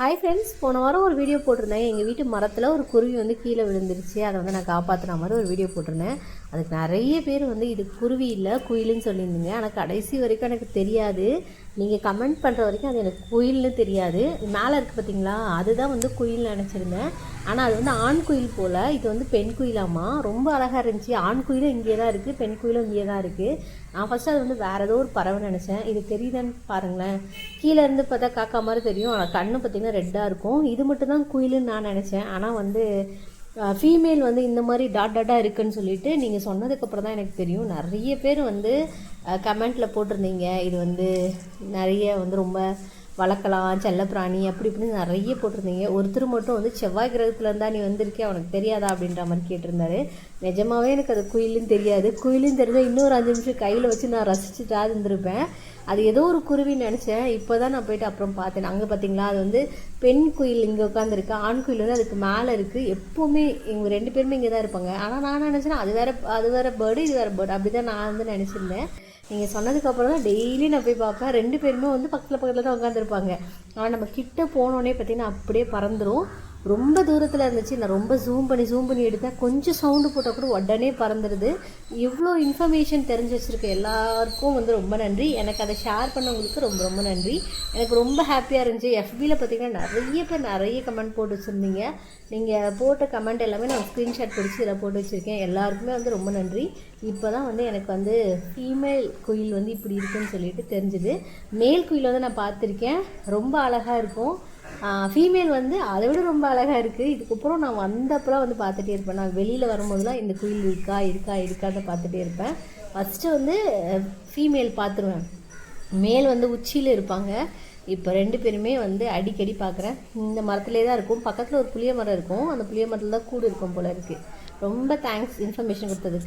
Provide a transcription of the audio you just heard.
Hi friends போன வாரம் ஒரு வீடியோ போட்டிருந்தேன். எங்கள் வீட்டு மரத்தில் ஒரு குருவி வந்து கீழே விழுந்துருச்சு. அதை வந்து நான் காப்பாற்றுன மாதிரி ஒரு வீடியோ போட்டிருந்தேன். அதுக்கு நிறைய பேர் வந்து இது குருவி இல்லை குயிலுன்னு சொல்லியிருந்தீங்க. ஆனால் கடைசி வரைக்கும் எனக்கு தெரியாது. நீங்கள் கமெண்ட் பண்ணுற வரைக்கும் அது எனக்கு குயில்னு தெரியாது. மேலே இருக்குது பார்த்தீங்களா அதுதான் வந்து குயில் நினச்சிருந்தேன். ஆனால் அது வந்து ஆண் குயில் போல். இது வந்து பெண் குயிலாமா? ரொம்ப அழகாக இருந்துச்சு. ஆண் குயிலும் இங்கே தான் இருக்குது பெண் குயிலும் இங்கே தான் இருக்குது நான் ஃபஸ்ட்டு அது வந்து வேறு ஏதோ ஒரு பறவை நினச்சேன். இது தெரியுதான்னு பாருங்களேன். கீழே இருந்து பார்த்தா காக்கா மாதிரி தெரியும். ஆனால் கண்ணு பார்த்திங்கன்னா ரெட்டாக இருக்கும். இது மட்டும் தான் குயிலுன்னு நான் நினச்சேன். ஆனால் வந்து ஃபீமேல் வந்து இந்த மாதிரி டாட் டாட்டாக இருக்குன்னு சொல்லிட்டு நீங்கள் சொன்னதுக்கப்புறம் தான் எனக்கு தெரியும். நிறைய பேர் வந்து கமெண்ட்டில் போட்டிருந்தீங்க. இது வந்து நிறைய வந்து ரொம்ப வளர்க்கலாம் செல்லப்பிராணி அப்படி இப்படின்னு நிறைய போட்டிருந்தீங்க. ஒருத்தர் மட்டும் வந்து செவ்வாய் கிரகத்தில் இருந்தால் நீ வந்திருக்கே அவனுக்கு தெரியாதா? அப்படின்ற மாதிரி கேட்டிருந்தாரு. நிஜமாவே எனக்கு அது குயிலுன்னு தெரியாது. குயிலுன்னு தெரிஞ்சால் இன்னொரு அஞ்சு நிமிஷம் கையில் வச்சு நான் ரசிச்சுட்டா இருந்திருப்பேன். அது ஏதோ ஒரு குருவி நினச்சேன். இப்போ தான் நான் போயிட்டு அப்புறம் பார்த்தேன். அங்கே பார்த்தீங்களா அது வந்து பெண் குயில் இங்கே உட்காந்துருக்கு ஆண் குயில் வந்து அதுக்கு மேலே இருக்குது எப்போவுமே இவங்க ரெண்டு பேருமே இங்கே தான் இருப்பாங்க. ஆனால் நான் நினச்சேன்னா அது வேறு அது வேறு பேர்டு இது வேறு பேர்டு அப்படி தான் நான் வந்து நினச்சிருந்தேன். நீங்கள் சொன்னதுக்கப்புறம் தான் டெய்லி நான் போய் பார்ப்பேன். ரெண்டு பேருமே வந்து பக்கத்தில் பக்கத்தில் தான் உட்காந்துருப்பாங்க ஆனால் நம்ம கிட்ட போனோடனே பார்த்தீங்கன்னா அப்படியே பறந்துடும் ரொம்ப தூரத்தில் இருந்துச்சு. நான் ரொம்ப ஜூம் பண்ணி ஜூம் பண்ணி எடுத்தேன். கொஞ்சம் சவுண்டு போட்டால் கூட உடனே பறந்துடுது இவ்வளோ இன்ஃபர்மேஷன் தெரிஞ்சு வச்சுருக்க எல்லாருக்கும் வந்து ரொம்ப நன்றி. எனக்கு அதை ஷேர் பண்ணவங்களுக்கு ரொம்ப ரொம்ப நன்றி. எனக்கு ரொம்ப ஹாப்பியாக இருந்துச்சு. எஃபியில் பார்த்தீங்கன்னா நிறைய பேர் நிறைய கமெண்ட் போட்டு வச்சுருந்தீங்க. நீங்கள் போட்ட கமெண்ட் எல்லாமே நான் ஸ்க்ரீன்ஷாட் பிடிச்சி இதில் போட்டு வச்சுருக்கேன். எல்லாருக்குமே வந்து ரொம்ப நன்றி. இப்போ தான் வந்து எனக்கு வந்து ஃபீமேல் குயில் வந்து இப்படி இருக்குன்னு சொல்லிட்டு தெரிஞ்சுது. மேல் குயில் வந்து நான் பார்த்துருக்கேன். ரொம்ப அழகாக இருக்கும். ஃபீமேல் வந்து அதை விட ரொம்ப அழகாக இருக்குது இதுக்கப்புறம் நான் வந்தப்பெல்லாம் வந்து பார்த்துட்டே இருப்பேன். நான் வெளியில் வரும்போதெல்லாம் இந்த குயில் இருக்கா இருக்கா இருக்கான்னு பார்த்துட்டே இருப்பேன். ஃபஸ்ட்டு வந்து ஃபீமேல் பார்த்துருவேன். மேல் வந்து உச்சியில் இருப்பாங்க. இப்போ ரெண்டு பேருமே வந்து அடிக்கடி பார்க்குறேன். இந்த மரத்துலேயே தான் இருக்கும். பக்கத்தில் ஒரு புளிய மரம் இருக்கும். அந்த புளிய மரத்தில் தான் கூடு இருக்கும் போல் இருக்குது ரொம்ப தேங்க்ஸ் இன்ஃபர்மேஷன் கொடுத்ததுக்கு.